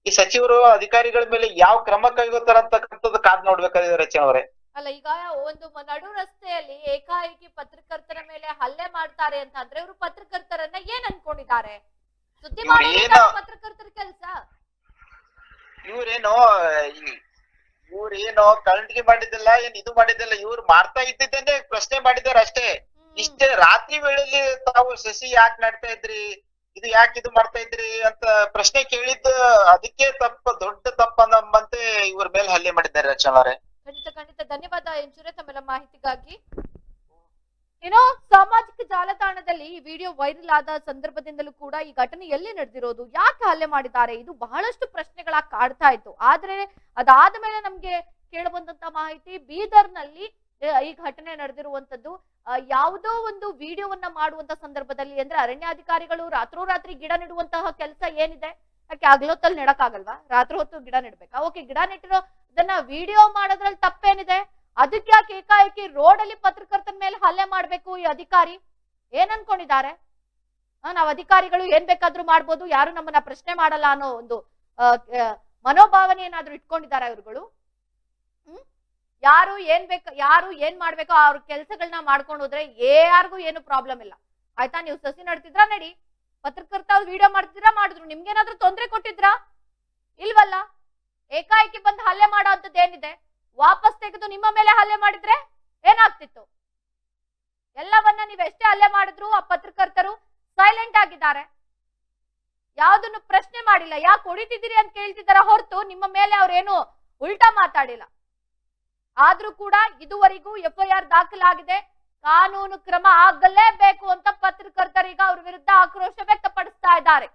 ಈ ಸಚಿವರು ಅಧಿಕಾರಿಗಳ ಮೇಲೆ ಯಾವ ಕ್ರಮ ಕೈಗೊತಾರಂತಕ್ಕಂಥದ್ದು ಕಾದ್ ನೋಡ್ಬೇಕಾಗಿದೆ ರಚನಾ ಅವರೇ. ಅಲ್ಲ ಈಗ ಒಂದು ನಡು ರಸ್ತೆಯಲ್ಲಿ ಏಕಾಏಕಿ ಪತ್ರಕರ್ತರ ಮೇಲೆ ಹಲ್ಲೆ ಮಾಡ್ತಾರೆ ಅಂತ ಅಂದ್ರೆ ಇವರು ಪತ್ರಕರ್ತರನ್ನ ಏನ್ ಅನ್ಕೊಂಡಿದ್ದಾರೆ? ಸುದ್ದಿ ಮಾಡಿ ಪತ್ರಕರ್ತರ ಕೆಲಸ? ಇವ್ರೇನೋ ಇವ್ರೇನೋ ಕಳ್ಳಂಟಿಗೆ ಮಾಡಿದ್ದಿಲ್ಲ ಏನ್ ಇದು ಮಾಡಿದ್ದಿಲ್ಲ ಇವ್ರು ಮಾಡ್ತಾ ಇದ್ದಿದ್ದೇನೆ ಪ್ರಶ್ನೆ ಮಾಡಿದಾರ ಅಷ್ಟೇ. ಇಷ್ಟೇ ರಾತ್ರಿ ವೇಳೆಯಲ್ಲಿ ತಾವು ಸಸಿ ಯಾಕೆ ನಡ್ತಾ ಇದ್ರಿ? ಇದು ಯಾಕೆ ಇದು ಮಾಡ್ತಾ ಇದ್ರಿ ಅಂತ ಪ್ರಶ್ನೆ ಕೇಳಿದ್ದು ಅದಕ್ಕೆ ತಪ್ಪ ದೊಡ್ಡ ತಪ್ಪ ನಮ್ಮಂತೆ ಇವ್ರ ಮೇಲೆ ಹಲ್ಲೆ ಮಾಡಿದ್ದಾರೆ ರಚನಾ ಅವರೇ. ಖಂಡಿತ ಖಂಡಿತ. ಧನ್ಯವಾದ ಎಂಚೂರೆ ತಮ್ಮೆಲ್ಲ ಮಾಹಿತಿಗಾಗಿ. ಏನೋ ಸಾಮಾಜಿಕ ಜಾಲತಾಣದಲ್ಲಿ ಈ ವಿಡಿಯೋ ವೈರಲ್ ಆದ ಸಂದರ್ಭದಿಂದಲೂ ಕೂಡ ಈ ಘಟನೆ ಎಲ್ಲಿ ನಡೆದಿರೋದು, ಯಾಕೆ ಹಲ್ಲೆ ಮಾಡಿದ್ದಾರೆ, ಇದು ಬಹಳಷ್ಟು ಪ್ರಶ್ನೆಗಳ ಕಾಡ್ತಾ ಇತ್ತು. ಆದ್ರೆ ಅದಾದ ಮೇಲೆ ನಮ್ಗೆ ಕೇಳಬಂದಂತ ಮಾಹಿತಿ, ಬೀದರ್ನಲ್ಲಿ ಈ ಘಟನೆ ನಡೆದಿರುವಂತದ್ದು ಯಾವುದೋ ಒಂದು ವಿಡಿಯೋವನ್ನ ಮಾಡುವಂತ ಸಂದರ್ಭದಲ್ಲಿ, ಅಂದ್ರೆ ಅರಣ್ಯಾಧಿಕಾರಿಗಳು ರಾತ್ರೋರಾತ್ರಿ ಗಿಡ ನೆಡುವಂತಹ ಕೆಲಸ ಏನಿದೆ, ಯಾಕೆ ಹಗಲೊತ್ತಲ್ಲಿ ನೆಡಕ್ಕಾಗಲ್ವಾ? ರಾತ್ರಿ ಹೊತ್ತು ಗಿಡ ನೆಡ್ಬೇಕಾ? ಓಕೆ ಗಿಡ ನೆಟ್ಟಿರೋ ಇದನ್ನ ವಿಡಿಯೋ ಮಾಡೋದ್ರಲ್ಲಿ ತಪ್ಪೇನಿದೆ. ಅದಕ್ಕೆ ಯಾಕೆ ಏಕಾಏಕಿ ರೋಡ್ ಅಲ್ಲಿ ಪತ್ರಕರ್ತನ ಮೇಲೆ ಹಲ್ಲೆ ಮಾಡ್ಬೇಕು ಈ ಅಧಿಕಾರಿ? ಏನ್ ಅನ್ಕೊಂಡಿದ್ದಾರೆ ನಾವ್ ಅಧಿಕಾರಿಗಳು ಏನ್ ಬೇಕಾದ್ರೂ ಮಾಡ್ಬೋದು, ಯಾರು ನಮ್ಮನ್ನ ಪ್ರಶ್ನೆ ಮಾಡಲ್ಲ ಅನ್ನೋ ಒಂದು ಮನೋಭಾವನೆ ಏನಾದ್ರೂ ಇಟ್ಕೊಂಡಿದ್ದಾರೆ ಇವ್ರುಗಳು? ಯಾರು ಏನ್ ಬೇಕ, ಯಾರು ಏನ್ ಮಾಡ್ಬೇಕೋ ಅವ್ರ ಕೆಲ್ಸಗಳನ್ನ ಮಾಡ್ಕೊಂಡು ಹೋದ್ರೆ ಯಾರಿಗೂ ಏನು ಪ್ರಾಬ್ಲಮ್ ಇಲ್ಲ. ಆಯ್ತಾ? ನೀವು ಸಸಿ ನಡ್ತಿದ್ರಾ ನಡಿ? ಪತ್ರಕರ್ತ ವಿಡಿಯೋ ಮಾಡ್ತಿದ್ರಾ, ಮಾಡಿದ್ರು. ನಿಮ್ಗೇನಾದ್ರೂ ತೊಂದ್ರೆ ಕೊಟ್ಟಿದ್ರಾ? ಇಲ್ವಲ್ಲ? ಏಕಾಏಕಿ ಬಂದು ಹಲ್ಲೆ ಮಾಡೋ ಅಂತದ್ದು ಏನಿದೆ? ವಾಪಸ್ ತೆಗೆದು ನಿಮ್ಮ ಮೇಲೆ ಹಲ್ಲೆ ಮಾಡಿದ್ರೆ ಏನಾಗ್ತಿತ್ತು? ಎಲ್ಲವನ್ನ ನೀವ್ ಎಷ್ಟೇ ಹಲ್ಲೆ ಮಾಡಿದ್ರು ಆ ಪತ್ರಕರ್ತರು ಸೈಲೆಂಟ್ ಆಗಿದ್ದಾರೆ. ಯಾವ್ದನ್ನು ಪ್ರಶ್ನೆ ಮಾಡಿಲ್ಲ. ಯಾಕೆ ಹೊಡಿತಿದ್ದೀರಿ ಅಂತ ಕೇಳ್ತಿದಾರ ಹೊರತು ನಿಮ್ಮ ಮೇಲೆ ಅವ್ರೇನು ಉಲ್ಟಾ ಮಾತಾಡಿಲ್ಲ. ಆದ್ರೂ ಕೂಡ ಇದುವರೆಗೂ ಎಫ್ಐಆರ್ ದಾಖಲಾಗಿದೆ. ಕಾನೂನು ಕ್ರಮ ಆಗಲೇಬೇಕು ಅಂತ ಪತ್ರಕರ್ತರೀಗ ಅವ್ರ ವಿರುದ್ಧ ಆಕ್ರೋಶ ವ್ಯಕ್ತಪಡಿಸ್ತಾ ಇದ್ದಾರೆ.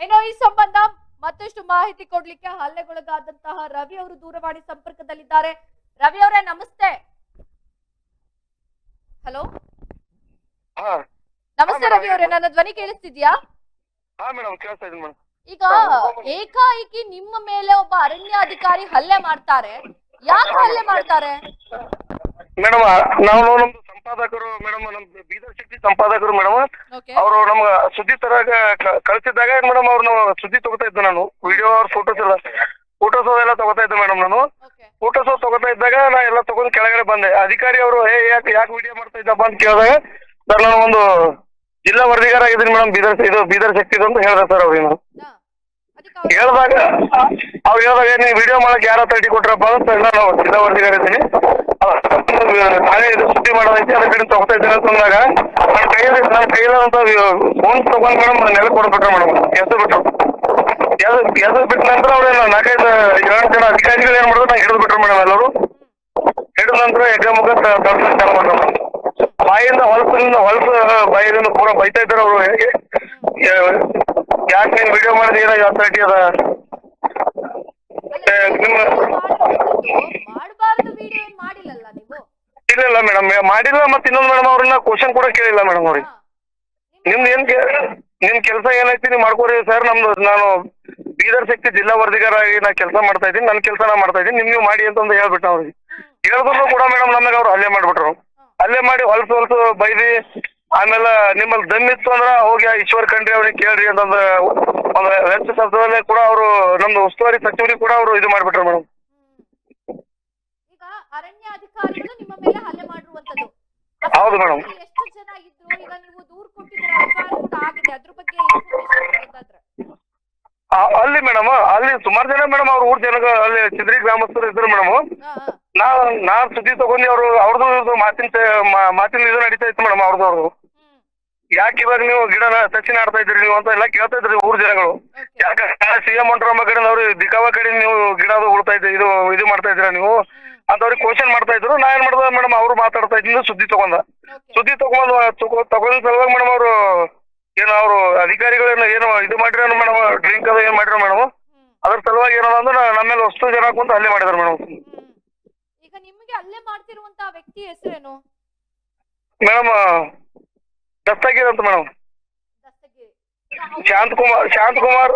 ಏನೋ ಈ ಸಂಬಂಧ ಮತ್ತಷ್ಟು ಮಾಹಿತಿ ಕೊಡ್ಲಿಕ್ಕೆ ಹಲ್ಲೆಗೊಳಗಾದಂತಹ ರವಿ ಅವರು ದೂರವಾಣಿ ಸಂಪರ್ಕದಲ್ಲಿದ್ದಾರೆ. ರವಿ ಅವರೇ ನಮಸ್ತೆ. ಹಲೋ ಹಾ ನಮಸ್ತೆ ರವಿ ಅವರೇ ನನ್ನ ಧ್ವನಿ ಕೇಳಿಸ್ತಿದ್ಯಾ? ಈಗ ಏಕಾಏಕಿ ನಿಮ್ಮ ಮೇಲೆ ಒಬ್ಬ ಅರಣ್ಯಾಧಿಕಾರಿ ಹಲ್ಲೆ ಮಾಡ್ತಾರೆ. ಯಾಕೆ ಹಲ್ಲೆ ಮಾಡ್ತಾರೆ? ಮೇಡಮ್ ನಾವು ನಮ್ದು ಸಂಪಾದಕರು ಮೇಡಮ್ ನಮ್ ಬೀದರ್ ಶಕ್ತಿ ಸಂಪಾದಕರು ಮೇಡಮ್ ಅವರು ನಮ್ಗ ಸುದ್ದಿ ತರಾಗ ಕ- ಕಳ್ಸಿದ್ದಾಗ ಮೇಡಮ್ ಅವ್ರು ನಾವು ಸುದ್ದಿ ತಗೋತಾ ಇದ್ದೆ ನಾನು. ವಿಡಿಯೋ ಅವ್ರ ಫೋಟೋಸ್ ಎಲ್ಲ ಫೋಟೋಸ್ ಎಲ್ಲ ತಗೋತಾ ಇದ್ದೆ ಮೇಡಮ್ ನಾನು. ಓಕೆ ಫೋಟೋಸ್ ತಗೋತಾ ಇದ್ದಾಗ ನಾ ಎಲ್ಲ ತಗೊಂಡು ಕೆಳಗಡೆ ಬಂದೆ. ಅಧಿಕಾರಿ ಅವರು ಹೇ ಯಾಕೆ ಯಾಕೆ ವಿಡಿಯೋ ಮಾಡ್ತಾ ಇದ್ದಪ್ಪ ಅಂತ ಕೇಳಿದಾಗ ಸರ್ ನಾನು ಒಂದು ಜಿಲ್ಲಾ ವರದಿಗಾರ ಆಗಿದ್ದೀನಿ ಮೇಡಮ್ ಬೀದರ್ ಇದು ಬೀದರ್ ಶಕ್ತಿ ಅಂತ ಹೇಳಿದೆ ಸರ್ ಅವ್ರಿಗೆ ನಾನು ಹೇಳಿದಾಗ, ಅವ್ರು ಹೇಳ್ದಾಗ ನೀವು ವಿಡಿಯೋ ಮಾಡಕ್ ಯಾರ ತರ್ಟಿ ಕೊಟ್ರಪ್ಪ ಅಂತ ನಾವು ಜಿಲ್ಲಾ ವರದಿಗಾರ ಇದ್ದೀನಿ ನಾನೇ ಇದು ಸುದ್ದಿ ಮಾಡೋದೈತಿ, ಅದ್ರ ಕಡೆ ತಗೋತಾ ಇದ್ದೀನಿ ಅಂತ ಅಂದಾಗ ನನ್ನ ಕೈಯಲ್ಲಿ ನನ್ನ ಕೈಯಲ್ಲಂತ ಫೋನ್ ತಗೊಂಡ್ ಮೇಡಮ್ ನೆಲ ಕೊಡ್ಬಿಟ್ರೆ ಮೇಡಮ್? ಎದ್ದು ಬಿಟ್ರು ಎದ್ದು ಬಿಟ್ಟ ನಂತರ ಅವ್ರ ನಾಲ್ಕೈದು, ಏಳು ಜನ ಅಧಿಕಾರಿಗಳು ಏನ್ ಮಾಡಿದ್ರು, ನಂಗೆ ಹಿಡಿದ್ಬಿಟ್ರು ಮೇಡಮ್ ಎಲ್ಲರೂ. ಹಿಡಿದ ನಂತರ ಹೆಗ್ಗ ಮುಖ ಮೇಡಮ್ ಬಾಯಿಂದ ಹೊಲಸಿನಿಂದ ಹೊಲಸ ಬಾಯಿಂದ ಪೂರ ಬೈತಾ ಇದ್ದಾರೆ ಅವರು. ಯಾಕೆ ನೀನು ವಿಡಿಯೋ ಮಾಡಿದ ಏನೋ ಅಥಾರಿಟಿ ಅದ ನಿಮ್ಮ ಇಲ್ಲ ಇಲ್ಲ ಮೇಡಮ್ ಮಾಡಿಲ್ಲ ಮತ್ತೆ ಇನ್ನೊಂದು ಮೇಡಮ್ ಅವ್ರನ್ನ ಕ್ವಶನ್ ಕೂಡ ಕೇಳಿಲ್ಲ ಮೇಡಮ್ ಅವ್ರಿಗೆ. ನಿಮ್ದು ಏನ್ ನಿಮ್ ಕೆಲಸ ಏನೈತಿ ನೀವು ಮಾಡ್ಕೊರಿ ಸರ್ ನಮ್ದು ನಾನು ಬೀದರ್ ಶಕ್ತಿ ಜಿಲ್ಲಾ ವರದಿಗಾರಾಗಿ ನಾ ಕೆಲಸ ಮಾಡ್ತಾ ಇದ್ದೀನಿ. ನನ್ನ ಕೆಲಸ ನಾ ಮಾಡ್ತಾ ಇದ್ದೀನಿ. ನಿಮ್ ನೀವು ಮಾಡಿ ಅಂತಂದು ಹೇಳ್ಬಿಟ್ಟು ಅವ್ರಿಗೆ. ಹೇಳಿದ್ರು ಕೂಡ ಮೇಡಮ್ ನಮಗೆ ಅವ್ರು ಹಲ್ಲೆ ಮಾಡ್ಬಿಟ್ರು. ಹಲ್ಲೆ ಮಾಡಿ ಹೊಲಸು ಹೊಲಸು ಬೈದಿ ಆಮೇಲೆ ನಿಮ್ಮಲ್ಲಿ ದಮ್ಮಿತ್ತು ಅಂದ್ರೆ ಹೋಗಿ ಆ ಈಶ್ವರ್ ಖಂಡ್ರೆ ಅವ್ರಿಗೆ ಕೇಳ್ರಿ ಅಂತಂದ್ರೆ ಒಂದು ವೆಚ್ಚ ಶಬ್ದದಲ್ಲೇ ಕೂಡ ಅವರು ನಮ್ದು ಉಸ್ತುವಾರಿ ಸಚಿವರಿಗೆ ಕೂಡ ಅವರು ಇದು ಮಾಡ್ಬಿಟ್ರು ಮೇಡಮ್. ಹ್ಮ್. ಈಗ ಅರಣ್ಯಾಧಿಕಾರಿಗಳು ನಿಮ್ಮ ಮೇಲೆ ಹಲ್ಲೆ ಮಾಡಿರುವಂತದ್ದು. ಹೌದು ಮೇಡಮ್. ಎಷ್ಟು ಜನ ಇದ್ರು? ಈಗ ನೀವು ದೂರ್ ಕೊಟ್ಟಿದ್ರೆ ಆಗಿದೆ. ಅದ್ರ ಬಗ್ಗೆ ಅಲ್ಲಿ ಮೇಡಮ್ ಅಲ್ಲಿ ಸುಮಾರು ಜನ ಮೇಡಮ್ ಅವ್ರ ಊರ್ ಜನ ಅಲ್ಲಿ ಚಿದ್ರಿ ಗ್ರಾಮಸ್ಥರು ಇದ್ರು ಮೇಡಮ್ ನಾ ನಾ ಸುದ್ದಿ ತಗೊಂಡಿ ಅವ್ರು ಅವ್ರದ್ದು ಇದು ಮಾತಿನ ಮಾತಿನ ಇದು ನಡೀತಾ ಇತ್ತು ಮೇಡಮ್ ಅವ್ರದ್ದು ಅವ್ರದ್ದು ಯಾಕೆ ಇವಾಗ ನೀವು ಗಿಡ ಸಸಿ ನಾಡ್ತಾ ಇದ್ರಿ ನೀವು ಅಂತ ಎಲ್ಲ ಕೇಳ್ತಾ ಇದ್ರಿ ಊರ್ ಜನಗಳು. ಯಾಕಂದ್ರೆ ಯಾಕೆ ಸಿ ಎಂ ಮಂಟ್ರಮ್ಮ ಕಡೆ ಅವರು ದಿಕಾವ ಕಡೆ ನೀವು ಗಿಡ ಅದು ಉಳ್ತಾ ಇದ್ರಿ ಇದು ಇದು ಮಾಡ್ತಾ ಇದ್ದೀರಾ ನೀವು? ಅಂತ ಅವ್ರಿಗೆ ಕ್ವಶನ್ ಮಾಡ್ತಾ ಇದ್ರು. ನಾ ಏನ್ ಮಾಡ್ದೆ ಮೇಡಮ್ ಅವ್ರು ಮಾತಾಡ್ತಾ ಇದ್ದೀನಿ ಸುದ್ದಿ ತಗೊಂಡ. ಸುದ್ದಿ ತಗೊಂಡ್ ತಗೊ- ತಗೊಂಡ್ ಸಲುವಾಗಿ ಮೇಡಮ್ ಅವರು ಏನು ಅವರು ಅಧಿಕಾರಿಗಳೇನು ಏನು ಇದು ಮಾಡಿರೋ ಮೇಡಮ್ ಡ್ರಿಂಕ್ ಅದು ಏನು ಮಾಡಿರೋ ಮೇಡಮ್? ಅದ್ರ ಸಲುವಾಗಿ ಏನದ ಅಂದ್ರೆ ನಮ್ಮ ಮೇಲೆ ಅಷ್ಟು ಜನ ಕುಂತ ಹಲ್ಲೆ ಮಾಡಿದಾರೆ ಮೇಡಮ್. ಈಗ ನಿಮಗೆ ಹಲ್ಲೆ ಮಾಡ್ತಿರುವಂತ ವ್ಯಕ್ತಿ ಹೆಸರೇನು? ಮೇಡಮ್ ದಸ್ತಗಿರ್ ಅಂತ ಮೇಡಮ್. ಶಾಂತ್ ಕುಮಾರ್ ಶಾಂತ್ ಕುಮಾರ್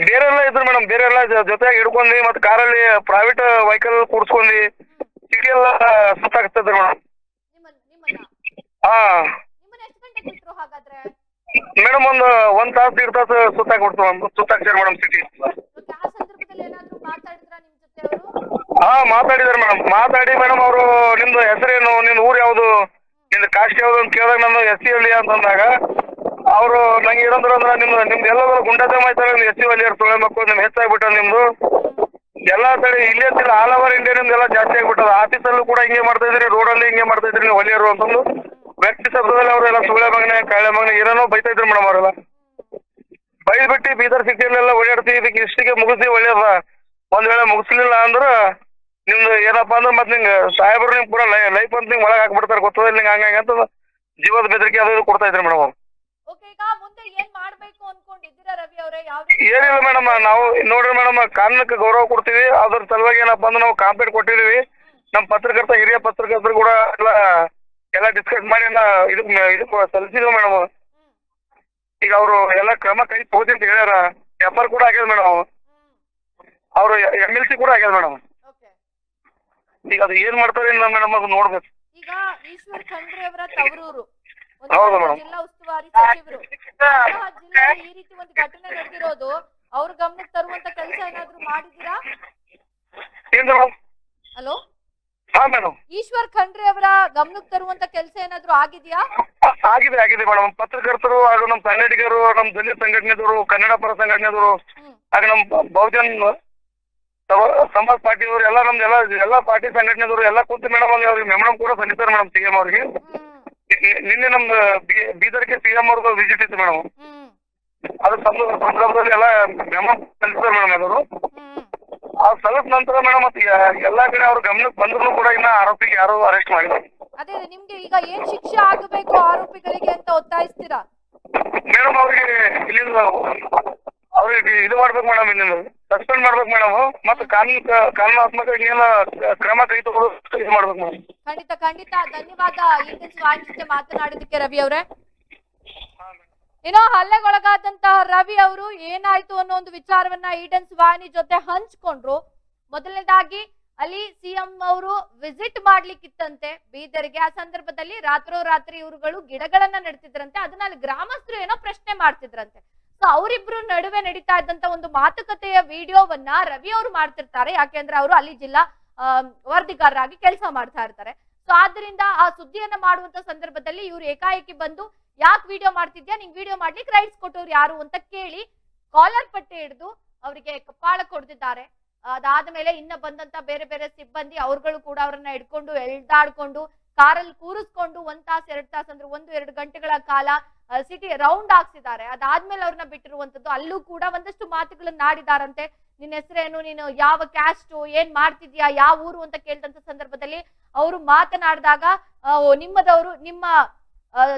ಬೇರೆ ಎಲ್ಲ ಇದ್ರು ಮೇಡಮ್ ಬೇರೆ ಎಲ್ಲ ಜೊ- ಜೊತೆಯಾಗಿ ಹಿಡ್ಕೊಂಡು ಮತ್ತೆ ಕಾರಲ್ಲಿ ಪ್ರೈವೇಟ್ ವೆಹಿಕಲ್ ಕೂಡ್ಸ್ಕೊಂಡಿ ಸಿಟಿ ಎಲ್ಲ ಸುತ್ತಾಕ್ತಿದ್ರು ಮೇಡಮ್. ಹಾ. ಬಿಟ್ರು ಹಾಗಾದ್ರೆ? ಮೇಡಮ್ ಒಂದು ಒಂದ್ ತಾಸು ಎರಡು ತಾಸು ಸುತ್ತಾಕ್ಬಿಡ್ತು ಸುತ್ತಾಕ್ತಾರೆ ಮೇಡಮ್ ಸಿಟಿ ಮತ್ತೆ ಆ ಸಂದರ್ಭದಲ್ಲಿ ಏನಾದ್ರು ಮಾತಾಡಿದ್ರಾ ನಿಮ್ ಜೊತೆ ಅವರು ಹಾ ಮಾತಾಡಿದಾರೆ ಮೇಡಮ್. ಮಾತಾಡಿ ಮೇಡಮ್ ಅವರು ನಿಮ್ದು ಹೆಸರೇನು ನಿಮ್ದು ಊರ್ ಯಾವ್ದು? ನಿಮ್ದು ಕಾಸ್ಟ್ ಯಾವುದು ಅಂತ ಕೇಳಿದಾಗ ನಾನು ಎಸ್ ಸಿ ಹಳ್ಳಿ ಅಂತಂದಾಗ ಅವರು ನಂಗೆ ಏನಂದ್ರು ಅಂದ್ರೆ ನಿಮ್ದು ನಿಮ್ದು ಎಲ್ಲದರ ಗುಂಡಾದ ಮಾಡ್ತಾರೆ ನಿಮ್ದು ಎಸ್ ಸಿ ಹಳ್ಳಿ ತೊಳೆ ಮಕ್ಕಳು ನಿಮ್ ಹೆಚ್ಚಾಗ್ಬಿಟ್ಟ ನಿಮ್ದು. ಎಲ್ಲ ಕಡೆ ಇಲ್ಲೇ ಅಂತಿಲ್ಲ ಆಲ್ ಓವರ್ ಇಂಡಿಯಾ ನಿಮ್ದೆಲ್ಲ ಜಾಸ್ತಿ ಆಗ್ಬಿಟ್ಟದ. ಆಫೀಸಲ್ಲೂ ಕೂಡ ಹಿಂಗೆ ಮಾಡ್ತಾ ಇದ್ರಿ ರೋಡಲ್ಲಿ ಹಿಂಗೆ ಮಾಡ್ತಾ ಇದ್ರಿ ನೀವು ಹೊಲಿಯರು ಅಂತಂದು. ವ್ಯಕ್ತಿ ಶಬ್ದದಲ್ಲಿ ಅವರೆಲ್ಲ ಸುಳ್ಳೆ ಮಗನೆ ಕಾಳೆ ಮಗನೆ ಏನೋ ಬೈತಾ ಇದ್ರು ಮೇಡಮ್ ಅವರೆಲ್ಲ. ಬೈದ್ಬಿಟ್ಟು ಬೀದರ್ ಸಿಟಿಯಲ್ಲೆಲ್ಲ ಓಡಾಡ್ತೀವಿ ಇದಕ್ಕೆ ಇಷ್ಟಿಗೆ ಮುಗಿಸಿ ಒಳ್ಳೇದ. ಒಂದ್ ವೇಳೆ ಮುಗಿಸ್ಲಿಲ್ಲ ಅಂದ್ರ ನಿಮ್ದು ಏನಪ್ಪಾ ಅಂದ್ರೆ ಮತ್ತೆ ನಿಂಗೆ ಸಾಹೇಬ್ರು ನಿಮ್ಗೆ ಪೂರ ಲೈಫ್ ಅಂತ ನಿಮ್ಗೆ ಒಳಗೆ ಹಾಕ್ಬಿಡ್ತಾರೆ ಗೊತ್ತದ ನಿಂಗೆ ಹಂಗಾಗಿ ಅಂತ ಜೀವದ ಬೆದರಿಕೆ ಅದು ಇದು ಕೊಡ್ತಾ ಇದ್ರಿ ಮೇಡಮ್ ಏನಿಲ್ಲ ಮೇಡಮ್ ನಾವು ನೋಡ್ರಿ ಮೇಡಮ್ ಕಾನೂನಕ್ಕೆ ಗೌರವ ಕೊಡ್ತೀವಿ ಅದ್ರ ಸಲುವಾಗಿ ಏನಪ್ಪಾ ಅಂದ್ರೆ ನಾವು ಕಾಂಪೇಟ್ ಕೊಟ್ಟಿದೀವಿ ನಮ್ಮ ಪತ್ರಕರ್ತ ಹಿರಿಯ ಪತ್ರಕರ್ತರು ಕೂಡ ಎಲ್ಲ ಎಲ್ಲ ಡಿಸ್ಕಸ್ ಮಾಡಿ ಎಲ್ಲ ಇದಕ್ಕೆ ಇದಕ್ಕೆ ಸಲ್ಲಿಸಿದ್ವಿ ಮೇಡಮ್ ಈಗ ಅವರು ಎಲ್ಲ ಕ್ರಮ ಕೈ ತಗೋತೀನಿ ಅಂತ ಹೇಳ್ಯಾರ. ಎಫ್ ಆರ್ ಕೂಡ ಆಗ್ಯದ ಮೇಡಮ್ ಅವರು ಎಂ ಎಲ್ ಸಿ ಕೂಡ ಆಗ್ಯದ ಮೇಡಮ್ ಈಗ ಅದು ಏನ್ ಮಾಡ್ತಾರೆ ಮೇಡಮ್ ಅದು ನೋಡ್ಬೇಕು. ಈಗ ಈಶ್ವರ್ ಖಂಡ್ರೆ ಅವರ ತವರೂರು. ಹೌದು ಮೇಡಮ್ ಜಿಲ್ಲಾ ಉಸ್ತುವಾರಿ ಸಚಿವರು. ಈ ರೀತಿ ಒಂದು ಘಟನೆ ನಡೆದಿರೋದು ಅವ್ರ ಗಮನಕ್ಕೆ ತರುವಂತ ಕೆಲಸ ಏನಾದ್ರು ಮಾಡಿದೀರಾ ಹಲೋ ಹಾ ಮೇಡಮ್ ಈಶ್ವರ್ ಖಂಡ್ರೆ ಅವರ ಗಮನಕ್ಕೆ ತರುವಂತ ಕೆಲಸ ಏನಾದ್ರು ಆಗಿದ್ಯಾ? ಆಗಿದೆ ಆಗಿದೆ ಮೇಡಮ್ ಪತ್ರಕರ್ತರು ಹಾಗೂ ನಮ್ಮ ಕನ್ನಡಿಗರು ನಮ್ಮ ದಲಿತ ಸಂಘಟನೆದವರು ಕನ್ನಡ ಪರ ಸಂಘಟನೆದವರು ಆಗ ಹಾಗೆ ನಮ್ಮ ಬ- ಬಹುಜನ್ ಸಮ- ಸಮಾಜ್ ಪಾರ್ಟಿಯವರು ಎಲ್ಲ ನಮ್ದು ಎಲ್ಲ ಎಲ್ಲ ಪಾರ್ಟಿ ಸಂಘಟನೆದವರು ಎಲ್ಲ ಕೂತು ಮೇಡಮ್ ಅವ್ರಿಗೆ ಮೆಮೊರಂ ಕೂಡ ಸಲ್ಲಿಸ್ತಾರೆ ಮೇಡಮ್ ಸಿ ಎಂ ಅವ್ರಿಗೆ. ಹ್ಮ್. ನಿ- ನಿ- ನಿನ್ನೆ ನಮ್ಮ ಬಿ- ಬೀದರ್ಗೆ ಸಿ ಎಂ ಅವ್ರದ್ದು ವಿಸಿಟ್ ಇತ್ತು ಮೇಡಮ್ ಹ್ಮ್. ಅದ್ರ ಸಂದ- ಸಂದರ್ಭದಲ್ಲಿ ಎಲ್ಲ ಮೆಮೊರಂ ಸಲ್ಲಿಸ್ತಾರೆ ಮೇಡಮ್ ಎಲ್ಲರೂ. ಆ ಸಲದ ನಂತರ ಮೇಡಮ್ ಮತ್ತೆ ಎಲ್ಲಾ ಕಡೆ ಅವ್ರ ಗಮನಕ್ಕೆ ಬಂದ್ರು ಕೂಡ ಇನ್ನ ಆರೋಪಿಗೆ ಯಾರು ಅರೆಸ್ಟ್ ಮಾಡಿಲ್ಲ. ಅದೇ ನಿಮ್ಗೆ ಈಗ ಏನ್ ಶಿಕ್ಷೆ ಆಗಬೇಕು ಆರೋಪಿಗಳಿಗೆ ಅಂತ ಒತ್ತಾಯಿಸ್ತೀರಾ? ಮೇಡಮ್ ಅವ್ರಿಗೆ ಇಲ್ಲಿಂದ ಅವ್ರಿಗೆ ಇದು ಮಾಡ್ಬೇಕು ಮೇಡಮ್ ಇಲ್ಲಿಂದ ಸಸ್ಪೆಂಡ್ ಮಾಡ್ಬೇಕು ಮೇಡಮ್ ಮತ್ತೆ ಕಾನೂನು ಕಾನೂನಾತ್ಮಕ ಏನ ಕ್ರಮ ಕೈ ತಗೊಳ್ಳೋದು ಇದು ಮಾಡ್ಬೇಕು ಮೇಡಮ್ ಖಂಡಿತ ಖಂಡಿತ. ಧನ್ಯವಾದ. ಈ ಜೊತೆ ಮಾತನಾಡಿದ್ದಕ್ಕೆ ರವಿ ಅವರೇ. ಏನೋ ಹಲ್ಲೆಗೊಳಗಾದಂತಹ ರವಿ ಅವರು ಏನಾಯ್ತು ಅನ್ನೋ ಒಂದು ವಿಚಾರವನ್ನ ಈಡನ್ ವಾಹಿನಿ ಜೊತೆ ಹಂಚ್ಕೊಂಡ್ರು. ಮೊದಲನೇದಾಗಿ ಅಲ್ಲಿ ಸಿಎಂ ಅವರು ವಿಸಿಟ್ ಮಾಡ್ಲಿಕ್ಕಿತ್ತಂತೆ ಬೀದರ್ಗೆ. ಆ ಸಂದರ್ಭದಲ್ಲಿ ರಾತ್ರೋರಾತ್ರಿ ಇವರುಗಳು ಗಿಡಗಳನ್ನ ನೆಡ್ತಿದ್ರಂತೆ, ಅದನ್ನ ಅಲ್ಲಿ ಗ್ರಾಮಸ್ಥರು ಏನೋ ಪ್ರಶ್ನೆ ಮಾಡ್ತಿದ್ರಂತೆ. ಸೊ ಅವರಿಬ್ರು ನಡುವೆ ನಡೀತಾ ಇದ್ದಂತ ಒಂದು ಮಾತುಕತೆಯ ವಿಡಿಯೋವನ್ನ ರವಿ ಅವರು ಮಾಡ್ತಿರ್ತಾರೆ. ಯಾಕೆಂದ್ರೆ ಅವರು ಅಲ್ಲಿ ಜಿಲ್ಲಾ ವರದಿಗಾರರಾಗಿ ಕೆಲಸ ಮಾಡ್ತಾ ಇರ್ತಾರೆ. ಸೊ ಆದ್ರಿಂದ ಆ ಸುದ್ದಿಯನ್ನ ಮಾಡುವಂತ ಸಂದರ್ಭದಲ್ಲಿ ಇವ್ರು ಏಕಾಏಕಿ ಬಂದು ಯಾಕೆ ವಿಡಿಯೋ ಮಾಡ್ತಿದ್ಯಾ? ನಿಂಗೆ ವಿಡಿಯೋ ಮಾಡ್ಲಿಕ್ಕೆ ರೈಟ್ಸ್ ಕೊಟ್ಟವ್ರು ಯಾರು ಅಂತ ಕೇಳಿ ಕಾಲರ್ ಪಟ್ಟೆ ಹಿಡಿದು ಅವರಿಗೆ ಕಪಾಳ ಕೊಡ್ತಿದ್ದಾರೆ. ಅದಾದ ಮೇಲೆ ಇನ್ನ ಬಂದಂತ ಬೇರೆ ಬೇರೆ ಸಿಬ್ಬಂದಿ ಅವ್ರುಗಳು ಕೂಡ ಅವ್ರನ್ನ ಹಿಡ್ಕೊಂಡು ಎಳ್ದಾಡ್ಕೊಂಡು ಕಾರಲ್ಲಿ ಕೂರಿಸ್ಕೊಂಡು ಒಂದ್ ತಾಸು, ಎರಡ್ ತಾಸ್ ಅಂದ್ರೆ ಒಂದು, ಎರಡು ಗಂಟೆಗಳ ಕಾಲ ಸಿಟಿ ರೌಂಡ್ ಹಾಕ್ಸಿದ್ದಾರೆ. ಅದಾದ್ಮೇಲೆ ಅವ್ರನ್ನ ಬಿಟ್ಟಿರುವಂತದ್ದು ಅಲ್ಲೂ ಕೂಡ ಒಂದಷ್ಟು ಮಾತುಗಳನ್ನ ಆಡಿದಾರಂತೆ ನಿನ್ನ ಹೆಸರೇನು? ನೀನು ಯಾವ ಕ್ಯಾಸ್ಟ್ ಏನ್ ಮಾಡ್ತಿದ್ಯಾ? ಯಾವ ಊರು ಅಂತ ಕೇಳಿದಂತ ಸಂದರ್ಭದಲ್ಲಿ ಅವರು ಮಾತನಾಡಿದಾಗ ನಿಮ್ಮದವರು, ನಿಮ್ಮ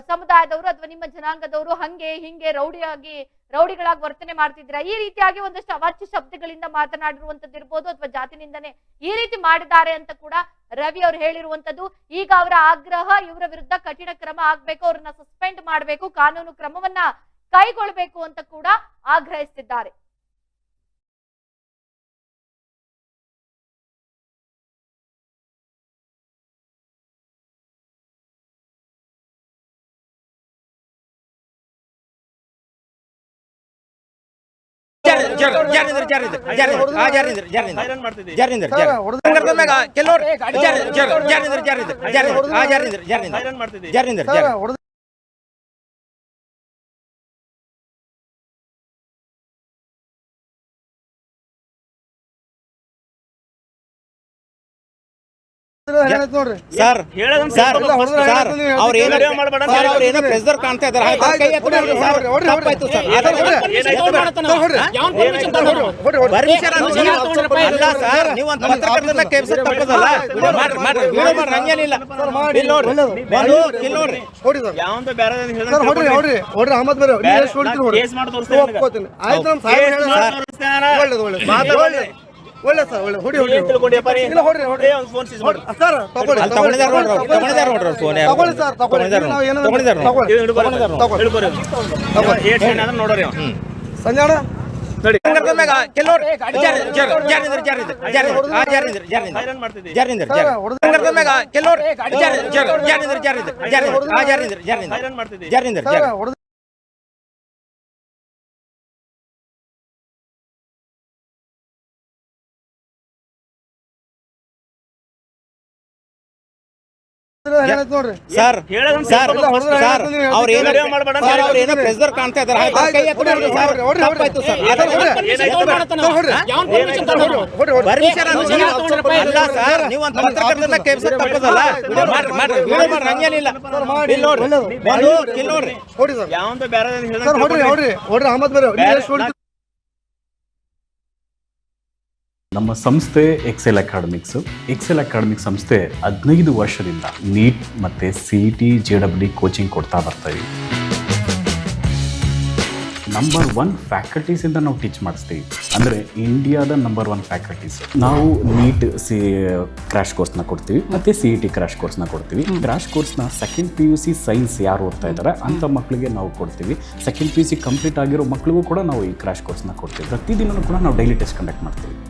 ಸಮುದಾಯದವರು ಅಥವಾ ನಿಮ್ಮ ಜನಾಂಗದವರು ಹಂಗೆ ಹಿಂಗೆ ರೌಡಿಯಾಗಿ, ರೌಡಿಗಳಾಗಿ ವರ್ತನೆ ಮಾಡ್ತಿದ್ರ ಈ ರೀತಿಯಾಗಿ ಒಂದಷ್ಟು ಅವಾಚ್ಯ ಶಬ್ದಗಳಿಂದ ಮಾತನಾಡಿರುವಂತದ್ದು ಇರ್ಬೋದು ಅಥವಾ ಜಾತಿನಿಂದನೇ ಈ ರೀತಿ ಮಾಡಿದ್ದಾರೆ ಅಂತ ಕೂಡ ರವಿ ಅವರು ಹೇಳಿರುವಂತದ್ದು ಈಗ ಅವರ ಆಗ್ರಹ ಇವರ ವಿರುದ್ಧ ಕಠಿಣ ಕ್ರಮ ಆಗ್ಬೇಕು, ಅವ್ರನ್ನ ಸಸ್ಪೆಂಡ್ ಮಾಡಬೇಕು, ಕಾನೂನು ಕ್ರಮವನ್ನ ಕೈಗೊಳ್ಬೇಕು ಅಂತ ಕೂಡ ಆಗ್ರಹಿಸಿದ್ದಾರೆ ಕೆಲವ್ರು ಸರ್ ಹೇಳೋದನ್ನ ಸರ್ ಸ್ವಲ್ಪ ಸರ್ ಅವ್ರ ಏನೋ ವಿಡಿಯೋ ಮಾಡ್ಬೇಡ ಸರ್ ಅವ್ರ ಏನೋ ಪ್ರೆಸರ್ ಕಾಣ್ತಾ ಕೈ ಎತ್ತು ನೋಡ್ರಿ ಸರ್ ತಪ್ಪಾಯ್ತು ಸರ್. ಪರ್ಮಿಷನ್ ಅಲ್ಲ ಸರ್ ನೀವು ಒಂದು ಪತ್ರಕರ್ತನ ಕೇಳಿಸೋದು ತಪ್ಪದಲ್ಲ ಮಾಡ್ರಿ ಮಾಡ್ರಿ ವಿಡಿಯೋ ಮಾಡ್ರಿ ಹಂಗೇನಿಲ್ಲ. ಇಲ್ಲಿ ನೋಡ್ರಿ. ಒಂದು ಇಲ್ಲಿ ನೋಡ್ರಿ. ಸರ್. ಯಾವಂತ ಬೇರೆ ಸರ್ ಹೊಡ್ರಿ ಹೊಡ್ರಿ ಹೊಡ್ರಿ ಅಹಮದ್ ಬೇರೆ ನೀವು ಎಷ್ಟು ಹೊಡಿತೀರಿ ಹೊಡ್ರಿ ಆಯ್ತು ನಮ್ಮ ಸಾಹೇಬ್. ಒಳ್ಳೇದು ಒಳ್ಳೇದು. ಒಳ್ಳೆ ಸರ್ ಒಳ್ಳೆ ಹೊಡಿ ಹೊಡಿ ಏನ್ ತಿಳ್ಕೊಂಡ್ಯಪ್ಪ ನೀ? ಇಲ್ಲ ಹೊಡ್ರಿ ಹೊಡ್ರಿ ಏ, ಒಂದು ಫೋನ್ ಸೀಸ್ ಮಾಡು. ಸರ್ ತಗೊಳ್ಳಿ ಅಲ್ಲಿ ತಗೊಂಡಿದ್ದಾರೆ ನೋಡ್ರಿ ಅವ್ರು, ತಗೊಂಡಿದ್ದಾರೆ ನೋಡ್ರಿ ಅವ್ರು ಫೋನ್ ಯಾರು ತಗೊಳ್ಳಿ ಸರ್ ತಗೊಳ್ಳಿ ತಗೊಂಡಿದ್ದಾರೆ ನಾವು ಏನೋ ತಗೊಂಡಿದ್ದಾರೆ. ತಗೊಳ್ಳಿ ಇದು ಹಿಡ್ಕೊರಿ. ತಗೊಳ್ಳಿ. ಏಟ್ ಜನ ಅಂದ್ರೆ ನೋಡೋರಿ ಅವ. ಸಂಜಾಣ ನೋಡಿ. ಸಂಘಟನೆ ಮ್ಯಾಗ ಕೆಲವ್ರು ಜಾರಿಂದ್ರ ಜಾರಿಂದ್ರ ಜಾರಿಂದ್ರ ಜಾರಿಂದ್ರ ಆ ಜಾರಿಂದ್ರ ಜಾರಿಂದ್ರ ಹೈರಾಣ್ ಮಾಡ್ತಿದ್ದಿ ಜಾರಿಂದ್ರ ಸರ್, ಹೊಡೆದ- ಸಂಘಟನೆ ಮ್ಯಾಗ ಕೆಲವ್ರು ಜಾರಿಂದ್ರ ಜಾರಿಂದ್ರ ಜಾರಿಂದ್ರ ಜಾರಿಂದ್ರ ಆ ಜಾರಿಂದ್ರ ಜಾರಿಂದ್ರ ಹೈರಾಣ್ ಮಾಡ್ತಿದ್ದಿ ಜಾರಿಂದ್ರ ಸರ್ ಜಾರಿಂದ್ರ ಹೊಡೆದ ನೋಡ್ರಿ ಸರ್ ಸರ್ ಸರ್ ಸರ್ ಅವ್ರ ಏನೋ ಮಾಡ್ಬೇಡ ಸರ್ ಅವ್ರ ಏನೋ. ಪ್ರೆಸರ್ ಕಾಣ್ತಾ ಇದಾರೆ? ಆಯ್ತು, ಕೈ ಸರ್. ತಪ್ಪಾಯ್ತು ಸರ್. ಅಲ್ಲ ಸರ್. ನೀವು ಒಂದು ಪತ್ರಕರ್ತನ ಕೇಳಿಸೋದು ತಪ್ಪದಲ್ಲ ಮಾಡ್ರಿ ಮಾಡ್ರಿ ವಿಡಿಯೋ ಮಾಡ್ರಿ ಹಂಗೇನಿಲ್ಲ ಇಲ್ಲಿ. ನೋಡ್ರಿ. ಇಲ್ಲಿ ಯಾವಂತ ಬೇರೆ ಹೇಳ್ದಂಗೆ ಸರ್ ಹೊಡ್ರಿ ತಿಳ್ಕೊಂಡ್ರಿ. ಹೊಡ್ರಿ ಹೊಡ್ರಿ ಅಹಮದ್ ಬೇರೆ ನಮ್ಮ ಸಂಸ್ಥೆ ಎಕ್ಸೆಲ್ ಅಕಾಡೆಮಿಕ್ಸ್ ಎಕ್ಸೆಲ್ ಅಕಾಡೆಮಿಕ್ ಸಂಸ್ಥೆ ಹದಿನೈದು ವರ್ಷದಿಂದ ನೀಟ್ ಮತ್ತು C T J W coaching ಕೊಡ್ತಾ ಬರ್ತಾ ಇದ್ದೀವಿ ನಂಬರ್ ಒನ್ ಫ್ಯಾಕಲ್ಟೀಸಿಂದ ನಾವು ಟೀಚ್ ಮಾಡಿಸ್ತೀವಿ. ಅಂದರೆ ಇಂಡಿಯಾದ ನಂಬರ್ ಒನ್ ಫ್ಯಾಕಲ್ಟೀಸ್ ನಾವು ನೀಟ್ ಸಿ ಕ್ರ್ಯಾಶ್ ಕೋರ್ಸ್ನ ಕೊಡ್ತೀವಿ ಮತ್ತು ಸಿ ಇ ಟಿ ಕ್ರ್ಯಾಶ್ ಕೋರ್ಸ್ನ ಕೊಡ್ತೀವಿ. ಕ್ರ್ಯಾಶ್ ಕೋರ್ಸ್ನ second P U C science ಯಾರು ಓದ್ತಾ ಇದ್ದಾರೆ ಅಂಥ ಮಕ್ಕಳಿಗೆ ನಾವು ಕೊಡ್ತೀವಿ. Second P U C complete ಆಗಿರೋ ಮಕ್ಕಳಿಗೂ ಕೂಡ ನಾವು ಈ ಕ್ರ್ಯಾಶ್ ಕೋರ್ಸ್ನ ಕೊಡ್ತೀವಿ. ಪ್ರತಿದಿನ ಕೂಡ ನಾವು ಡೈಲಿ ಟೆಸ್ಟ್ ಕಂಡಕ್ಟ್ ಮಾಡ್ತೀವಿ.